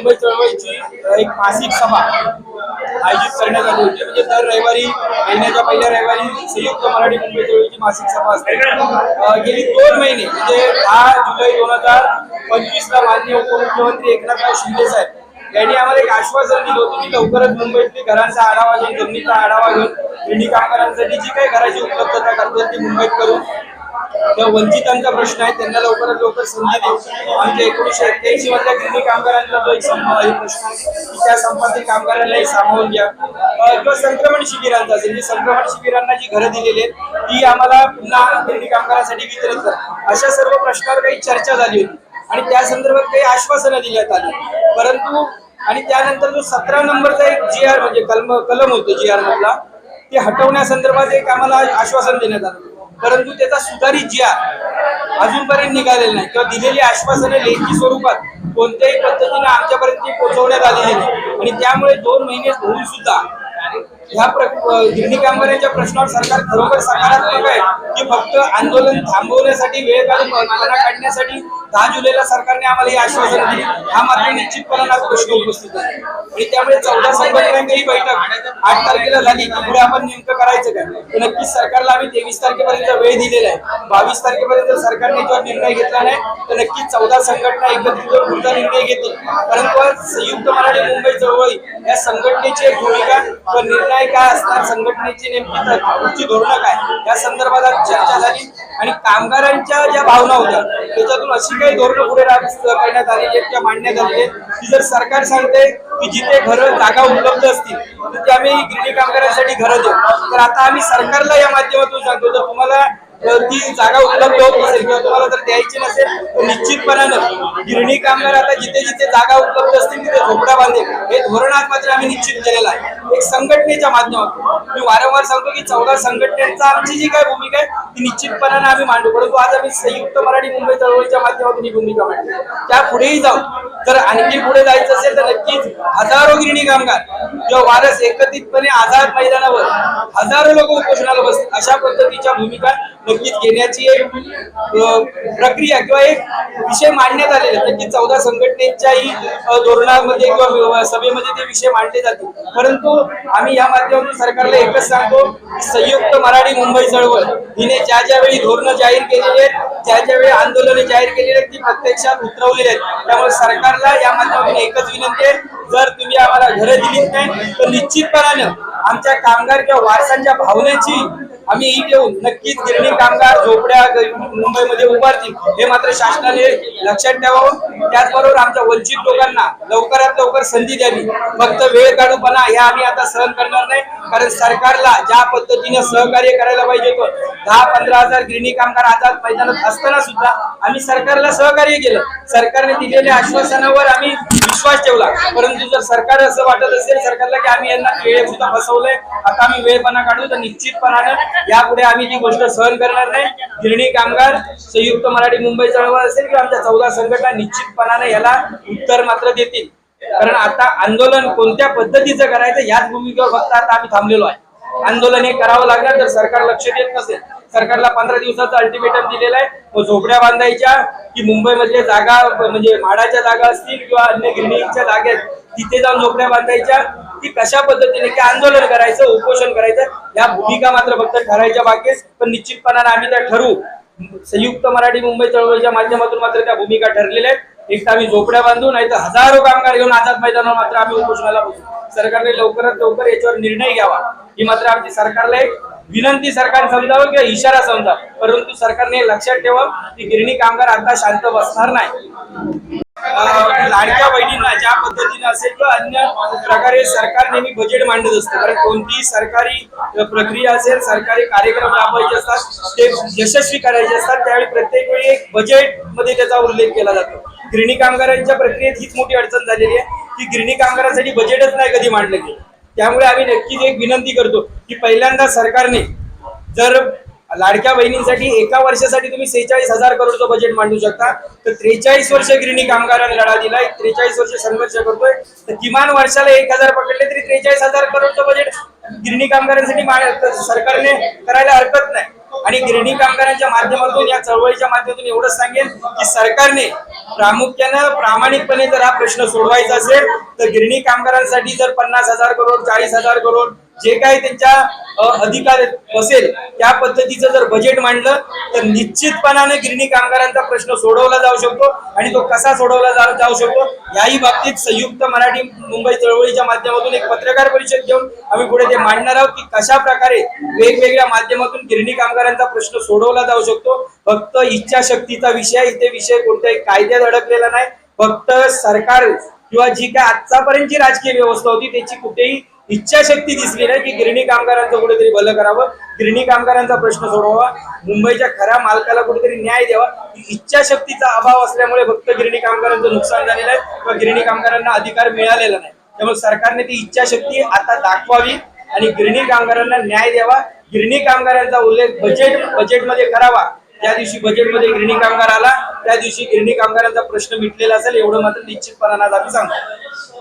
मुंबई चळवळीची एक मासिक सभा आयोजित करण्यात आली होती. म्हणजे दर रविवारी महिन्याच्या पहिल्या रविवारी संयुक्त मराठी मुंबई चळवळीची मासिक सभा असते. गेली दोन महिने म्हणजे दहा जुलै दोन हजार पंचवीस ला माननीय उपमुख्यमंत्री एकनाथ शिंदे साहेब यांनी आम्हाला एक आश्वासन दिलं होतं की लवकरच मुंबईतली घरांचा आढावा घेऊन जमिनीचा आढावा घेऊन गिरणी कामगारांसाठी जी काही घराची उपलब्धता करतात ती मुंबईत करून त्या वंचितांचा प्रश्न आहे त्यांना लवकरात लवकर संधी देऊ. आमच्या एकोणीशे अठ्ठ्याऐंशी मधल्या गिरणी कामगारांचा जो एक आहे? प्रश्न आहे. त्या संपातील कामगारांनाही सामावून घ्या. किंवा संक्रमण शिबिरांचा असेल जी संक्रमण शिबिरांना जी घरं दिलेली आहेत ती आम्हाला पुन्हा गिरणी कामगारांसाठी वितरित करा. अशा सर्व प्रश्नावर काही चर्चा झाली होती. आणि त्या संदर्भात काही आश्वासनं देण्यात आली परंतु आणि त्यानंतर जो सतरा नंबरचा एक जी आर म्हणजे कलम कलम होतं जी आर मधला ते हटवण्यासंदर्भात एक आम्हाला आश्वासन देण्यात आलं. परंतु त्याचा सुधारित जी अजूनपर्यंत निघालेला नाही. किंवा दिलेली आश्वासने लेखी स्वरूपात कोणत्याही पद्धतीने आमच्यापर्यंत पोहोचवण्यात आलेली नाही. आणि त्यामुळे दोन महिने होऊन सुद्धा ह्या प्र- गिरणी कामगारांच्या प्रश्नावर सरकार खरोखर सकारात्मक आहे. की फक्त आंदोलन थांबवण्यासाठी वेळ काढून काढण्यासाठी दहा जुलैला सरकारने आम्हाला ही आश्वासन दिली. हा मात्र निश्चितपणे आज प्रश्न उपस्थित आहे. आणि त्यामुळे चौदा संघटनांची ही बैठक आठ तारखेला झाली. की पुढे आपण नेमकं करायचं काय? नक्कीच सरकारला आम्ही तेवीस तारखेपर्यंत वेळ दिलेला आहे. बावीस तारखेपर्यंत सरकारने जो निर्णय घेतला नाही तर नक्कीच चौदा संघटना एकत्रित पुढचा निर्णय घेतील. परंतु संयुक्त मराठी मुंबई चळवळी या संघटनेची एक भूमिका व निर्णय काय असणार? संघटनेची नेमकी पुढची धोरणं काय? या संदर्भात चर्चा झाली आणि कामगारांच्या ज्या भावना होत्या त्याच्यातून अशी काही धोरणं पुढे करण्यात आलेली आहेत किंवा मांडण्यात आलेली आहेत की जर सरकार सांगते की जिथे घरं जागा उपलब्ध असतील तर ते आम्ही गिरणी कामगारांसाठी घरं देऊ. तर आता आम्ही सरकारला या माध्यमातून सांगतो तर तुम्हाला ती जागा उपलब्ध होत नसेल किंवा तुम्हाला जर द्यायची नसेल तर निश्चितपणानं गिरणी कामगार आता जिथे जिथे जागा उपलब्ध असतील तिथे झोपडा बांधेल. हे धोरण आज मात्र आम्ही निश्चित केलेलं आहे. एक संघटनेच्या माध्यमातून. मी वारंवार सांगतो की चौदा संघटनेचा आमची जी काय भूमिका आहे ती निश्चितपणानं आम्ही मांडू. परंतु आज आम्ही संयुक्त मराठी मुंबई चळवळीच्या माध्यमातून ही भूमिका मांडली. त्या पुढेही जाऊन जर आणखी पुढे जायचं असेल तर नक्कीच हजारो गिरणी कामगार किंवा वारस एकत्रितपणे आझाद मैदानावर हजारो लोक उपोषणाला बसतील. अशा पद्धतीच्या भूमिका नक्कीच घेण्याची एक प्रक्रिया किंवा एक विषय मांडण्यात आलेला नक्कीच चौदा संघटनेच्याही धोरणामध्ये किंवा सभेमध्ये ते विषय मांडले जातील. परंतु आम्ही या माध्यमातून सरकारला एकच सांगतो संयुक्त मराठी मुंबई चळवळ हिने ज्या ज्यावेळी धोरणं जाहीर केलेली आहेत ज्या ज्यावेळी आंदोलने जाहीर केलेली आहेत ती प्रत्यक्षात उतरवलेली आहेत. त्यामुळे सरकार सरकारला या माध्यमातून एकच विनंती आहे. जर तुम्ही आम्हाला घरं दिलीच नाही तर निश्चितपणानं आमच्या कामगार किंवा वारसांच्या भावनेची आम्ही ही देऊन नक्कीच गिरणी कामगार झोपड्या मुंबईमध्ये उभारतील. हे मात्र शासनाने लक्षात ठेवावं. त्याचबरोबर आमच्या वंचित लोकांना लवकरात लवकर संधी द्यावी. फक्त वेळ काढूपणा हे आम्ही आता सहन करणार नाही. कारण सरकारला ज्या पद्धतीने सहकार्य करायला पाहिजे होतं दहा पंधरा हजार गिरणी कामगार आझाद मैदानात असताना सुद्धा आम्ही सरकारला सहकार्य केलं. सरकारने दिलेल्या आश्वासनावर आम्ही विश्वास ठेवला. परंतु जर सरकार असं वाटत असेल सरकारला की आम्ही यांना वेळ सुद्धा फसवलंय आता आम्ही वेळपणा काढू तर निश्चितपणानं यापुढे आम्ही जी गोष्ट सहन करणार नाही. गिरणी कामगार संयुक्त मराठी मुंबई चळवळ असेल किंवा आमच्या चौदा संघटना निश्चितपणाने याला उत्तर मात्र देतील. कारण आता आंदोलन कोणत्या पद्धतीचं करायचं याच भूमिकेवर फक्त आता आम्ही थांबलेलो आहे. आंदोलन हे करावं लागणार तर सरकार लक्ष देत नसेल सरकारला पंधरा दिवसाचं अल्टिमेटम दिलेलं आहे. झोपड्या बांधायच्या की मुंबईमधल्या जागा म्हणजे म्हाडाच्या जागा असतील किंवा अन्य गिरणीच्या जागेत तिथे जाऊन झोपड्या बांधायच्या. की कशा पद्धतीने की आंदोलन करायचं उपोषण करायचं या भूमिका मात्र फक्त ठरायच्या बाकीच. पण निश्चितपणाने आम्ही त्या ठरवू संयुक्त मराठी मुंबई चळवळीच्या माध्यमातून मात्र त्या भूमिका ठरलेल्या आहेत. एक तर आम्ही झोपड्या बांधू नाही तर हजारो कामगार घेऊन आझाद मैदानावर मात्र आम्ही उपोषणाला बसू. सरकारने लवकरात लवकर याच्यावर निर्णय घ्यावा. ही मात्र आमची सरकारला एक विनंती सरकार समजावं किंवा इशारा समजा परंतु सरकारने लक्षात ठेवा की गिरणी कामगार आता शांत बसणार नाही. लाडक्या बहिणींना ज्या पद्धतीने असेल किंवा अन्य प्रकारे सरकार नेहमी बजेट मांडत असतं. कारण कोणतीही सरकारी प्रक्रिया असेल सरकारी कार्यक्रम राबवायचे असतात ते यशस्वी करायचे असतात त्यावेळी प्रत्येक वेळी एक बजेटमध्ये त्याचा उल्लेख केला जातो. गिरणी कामगारांच्या प्रक्रियेत हीच मोठी अडचण झालेली आहे की गिरणी कामगारांसाठी बजेटच नाही कधी मांडलं गेलं. त्यामुळे आम्ही नक्कीच एक विनंती करतो की पहिल्यांदा सरकारने जर लाडक्या बहिणींसाठी एका वर्षासाठी तुम्ही सेहेचाळीस हजार करोडचं बजेट मांडू शकता तर त्रेचाळीस वर्ष गिरणी कामगारांनी लढा दिलाय त्रेचाळीस वर्ष संघर्ष करतोय तर किमान वर्षाला एक हजार पकडले तरी त्रेचाळीस हजार करोडचं बजेट गिरणी कामगारांसाठी सरकारने करायला हरकत नाही. आणि गिरणी कामगारांच्या माध्यमातून या चळवळीच्या माध्यमातून एवढंच सांगेन की सरकारने प्रामुख्यानं प्रामाणिकपणे जर हा प्रश्न सोडवायचा असेल तर गिरणी कामगारांसाठी जर पन्नास हजार करोड चाळीस हजार करोड जे काही त्यांच्या अधिकार असेल त्या पद्धतीचं जर बजेट मांडलं तर निश्चितपणाने गिरणी कामगारांचा प्रश्न सोडवला जाऊ शकतो आणि तो कसा सोडवला जा- जाऊ शकतो याही बाबतीत संयुक्त मराठी मुंबई चळवळीच्या माध्यमातून एक पत्रकार परिषद घेऊन आम्ही पुढे ते मांडणार आहोत की कशा प्रकारे वेगवेगळ्या माध्यमातून गिरणी कामगारांचा प्रश्न सोडवला जाऊ शकतो. फक्त इच्छाशक्तीचा विषय इथे विषय कोणत्याही कायद्यात अडकलेला नाही. फक्त सरकार किंवा जी काय आतापर्यंतची राजकीय व्यवस्था होती त्याची कुठेही इच्छाशक्ती दिसली नाही की गिरणी कामगारांचं कुठेतरी भलं करावं गिरणी कामगारांचा प्रश्न सोडवावा मुंबईच्या खऱ्या मालकाला कुठेतरी न्याय द्यावा. ही इच्छाशक्तीचा अभाव असल्यामुळे फक्त गिरणी कामगारांचं नुकसान झालेलं आहे किंवा गिरणी कामगारांना अधिकार मिळालेला नाही. त्यामुळे सरकारने ती इच्छाशक्ती आता दाखवावी आणि गिरणी कामगारांना न्याय द्यावा. गिरणी कामगारांचा उल्लेख बजेट बजेटमध्ये करावा. त्या दिवशी बजेटमध्ये गिरणी कामगार आला. त्या दिवशी गिरणी कामगारांचा प्रश्न मिटलेला असेल एवढं मात्र निश्चितपणाला आम्ही सांगतो.